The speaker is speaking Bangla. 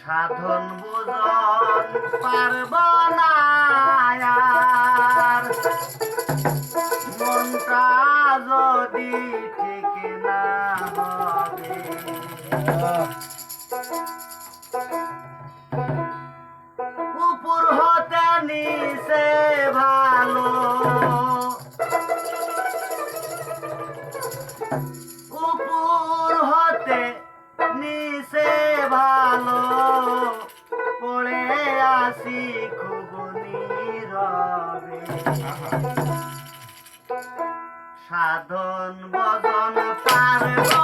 সাধন বুজন পারব না মনটা যদি ঠিক হাসি খুব নীরবে। সাধন বদন পারবা